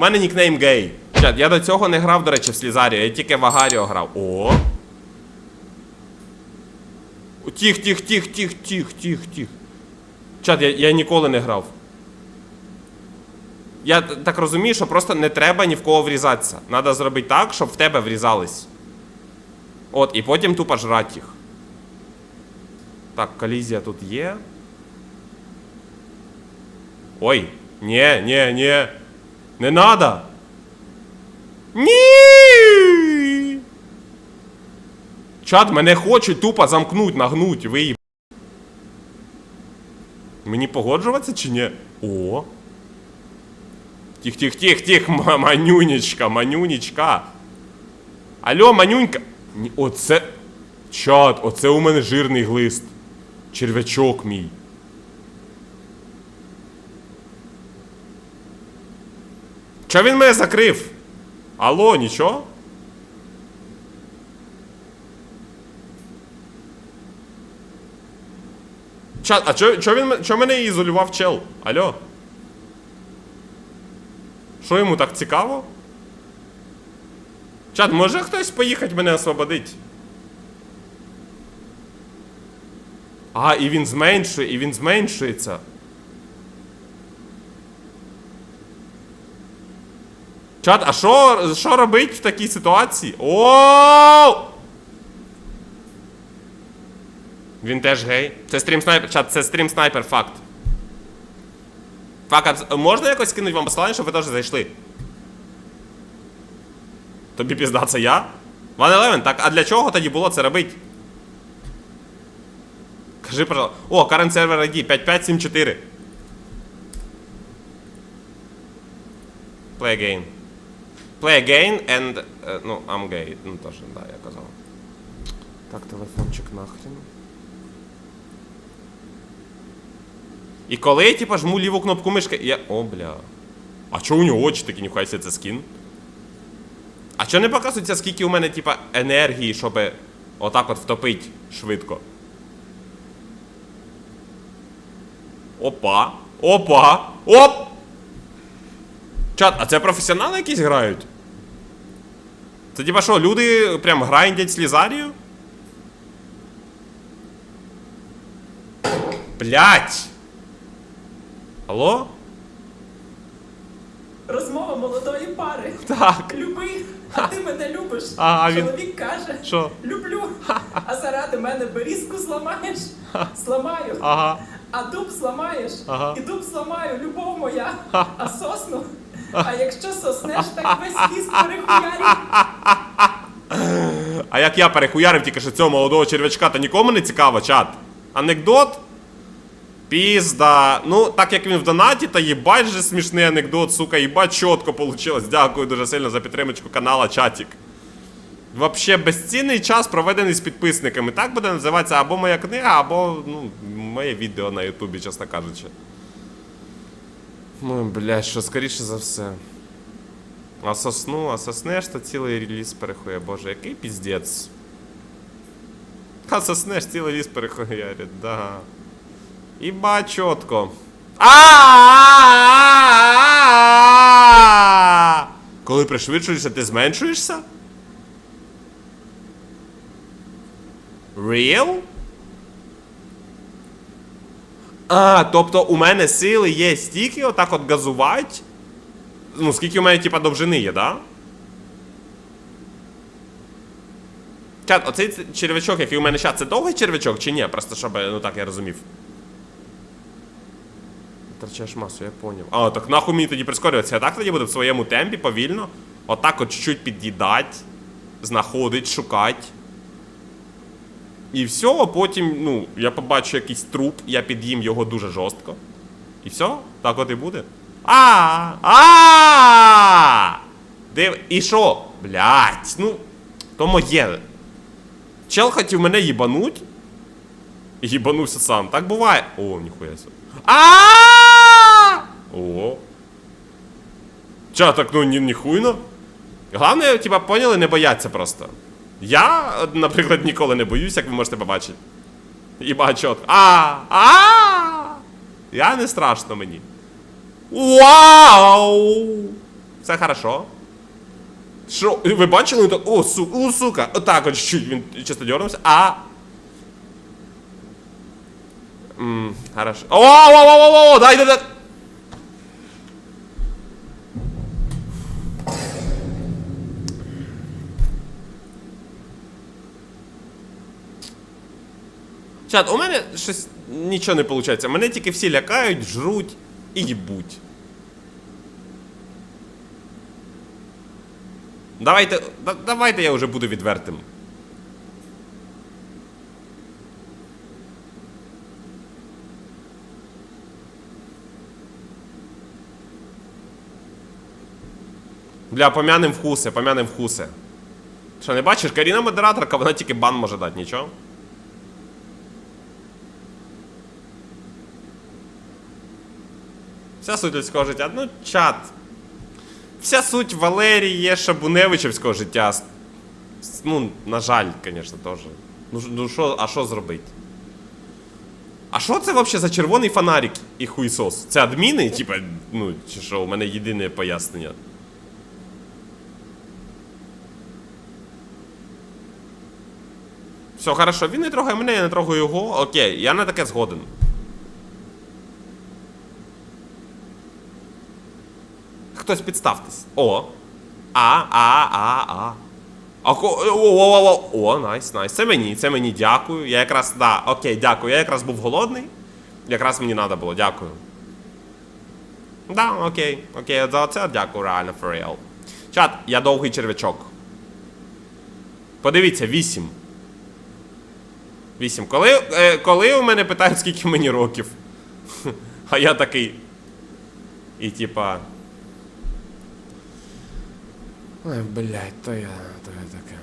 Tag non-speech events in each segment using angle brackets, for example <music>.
У мене нікнейм гей. Чат, я до цього не грав, до речі, в Слізаріо, я тільки в Агаріо грав. О. Тих, тих, тих, тих, тих, тих, тих. Чат, я, я ніколи не грав. Я так розумію, що просто не треба ні в кого врізатися. Надо зробити так, щоб в тебе врізались. От, і потім тупо жрать їх. Так, колізія тут є. Ой, ні, ні, ні. Не надо. Ні. Чат, мене хочуть тупо замкнуть, нагнуть, виїб. Мені погоджуватися чи ні? О. Тих, тих, тих, тих, ма- манюнечка, манюнечка. Алло, манюнька. Оце. Чат, оце у мене жирний глист. Черв'ячок мій. Чо він мене закрив? Алло, нічого? Чат, а чо, чо він чо мене ізолював чел? Алло? Що йому так цікаво? Чат, може хтось поїхати мене освободить? А, і він зменшує, і він зменшується. Чат, а що, що робить в такій ситуації? О! Він теж гей. Це стрім снайпер. Чат, це стрім снайпер, факт. Факт, можна якось скинути вам посилання, щоб ви теж зайшли? Тобі пізда, це я? Ван Елевен, так а для чого тоді було це робити? Кажи, пожалуйста. О, current server ID 5574. Play again. Play again and... е, ну, I'm gay. Ну, теж, да, я казав. Так, телефончик нахрен. І коли я, типа, жму ліву кнопку мишки, я. О, бля. А чо у нього очі такі, ніхай себе це скін? А чо не показується, скільки у мене, типа, енергії, щоб отак от втопить швидко? Опа. Опа. Оп! Чат, а це професіонали якісь грають? Це типа що, люди прям грайндять слізарію? Блять! Алло? Розмова молодої пари. Так. Люби, <laughs> а ти мене любиш. А, він- Чоловік каже, Що? люблю. <laughs> А заради мене берізку зламаєш. <laughs> Зламаю. Ага. А дуб зламаєш. Ага. І дуб зламаю, любов моя. А сосну. А якщо соснеш, так весь ліс перехуярів. А як я перехуярив тільки що цього молодого черв'ячка, то нікому не цікаво, чат. Анекдот? Пізда. Ну, так як він в донаті, то їбать же смішний анекдот, сука, їбать чітко получилось. Дякую дуже сильно за підтримочку канала, чатік. Вообще безцінний час проведений з підписниками. Так буде називатися або моя книга, або ну, моє відео на Ютубі, чесно кажучи. Ну, блядь, що скоріше за все. А сосну, а соснеш, то цілий реліз перехує. Боже, який піздець. А соснеш цілий ліс перехуярить, да. Іба чітко. А! Коли пришвидшуєшся, ти зменшуєшся? Real? А, тобто у мене сили є стільки отак от газувати. Ну, скільки у мене, типа, довжини є, да? Чат, оцей червячок, який у мене зараз, це довгий червячок чи ні? Просто щоб, ну так я розумів. Втрачаєш масу, я поняв. А, так нахуй мені тоді прискорюватися. Я так тоді буду в своєму темпі, повільно. Отак от чуть-чуть під'їдать, знаходить, шукать. І все, а потім, ну, я побачу якийсь труп, я під'їм його дуже жорстко. І все, так от і буде. А! А! Див. І що? Блять, ну. То моє. Чел хотів мене їбануть. Їбанувся сам. Так буває. О, ніхуя себе. А! О. Ча, так ну ні, ніхуйно. Головне, типа, поняли, не бояться просто. Я, наприклад, ніколи не боюсь, як ви можете побачити. Іба чітко. А! А! Я не страшно мені. Вау! Все хорошо. Що? Ви бачили? Так, о, су, о, сука. Отак от чуть він чисто дернувся. А. Хорошо. О, о, о, о, о, дай, дай, дай. Чат, у мене щось нічого не виходить. Мене тільки всі лякають, жруть і їбуть. Давайте, да- давайте я вже буду відвертим. Бля, помянем в хусе, помянем в. Що, не бачиш, Каріна модераторка, вона тільки бан може дати, нічого? Вся суть людського життя. Ну, чат. Вся суть Валерії Шабуневичівського життя. Ну, на жаль, звісно, теж. Ну, ну що, а що зробити? А що це взагалі за червоний фонарик і хуйсос? Це адміни? Типа, ну, чи що, у мене єдине пояснення. Все, хорошо, він не трогає мене, я не трогаю його. Окей, я на таке згоден. Хтось підставтесь. О. А, а, а, а. А ко... О, найс, найс. Це мені, це мені дякую. Я якраз, да, окей, дякую. Я якраз був голодний. Якраз мені треба було, дякую. Да, окей, окей, за це дякую, реально, for real. Чат, я довгий червячок. Подивіться, 8. 8. Коли, е, коли у мене питають, скільки мені років? <laughs> А я такий. І типа. Ой, блядь, то я, то я таке.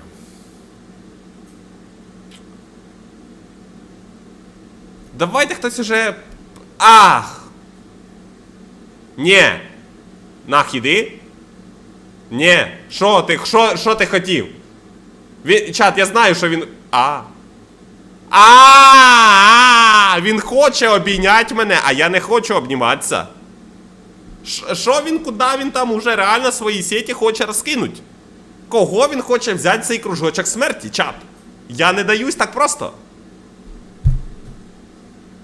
Давайте хтось уже. Ах! Нє! Нах, іди. Нє. Що ти, що, що ти хотів? Він, чат, я знаю, що він. А. А, він хоче обійняти мене, а я не хочу обніматися. Що він, куди він там уже реально свої сеті хоче розкинуть? Кого він хоче взяти цей кружочок смерті, чат? Я не даюсь так просто.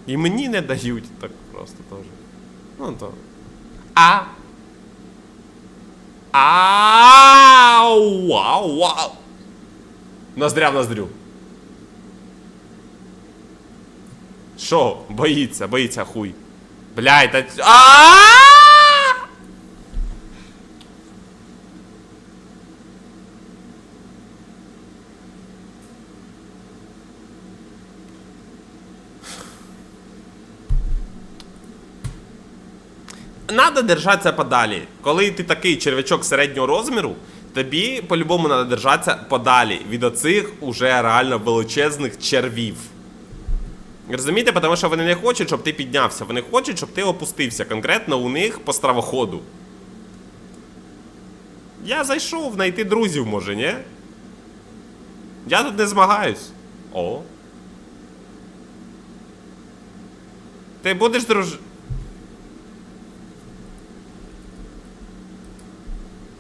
І мені не дають так просто теж. Ну то. А. Ау! Вау! Вау! Ноздря в ноздрю. Що? Боїться, боїться хуй. Блядь, та... А! Надо держатися подалі. Коли ти такий червячок середнього розміру, тобі по-любому треба держатися подалі від оцих уже реально величезних червів. Розумієте, тому що вони не хочуть, щоб ти піднявся. Вони хочуть, щоб ти опустився конкретно у них по стравоходу. Я зайшов знайти друзів, може, ні? Я тут не змагаюсь. О. Ти будеш друж.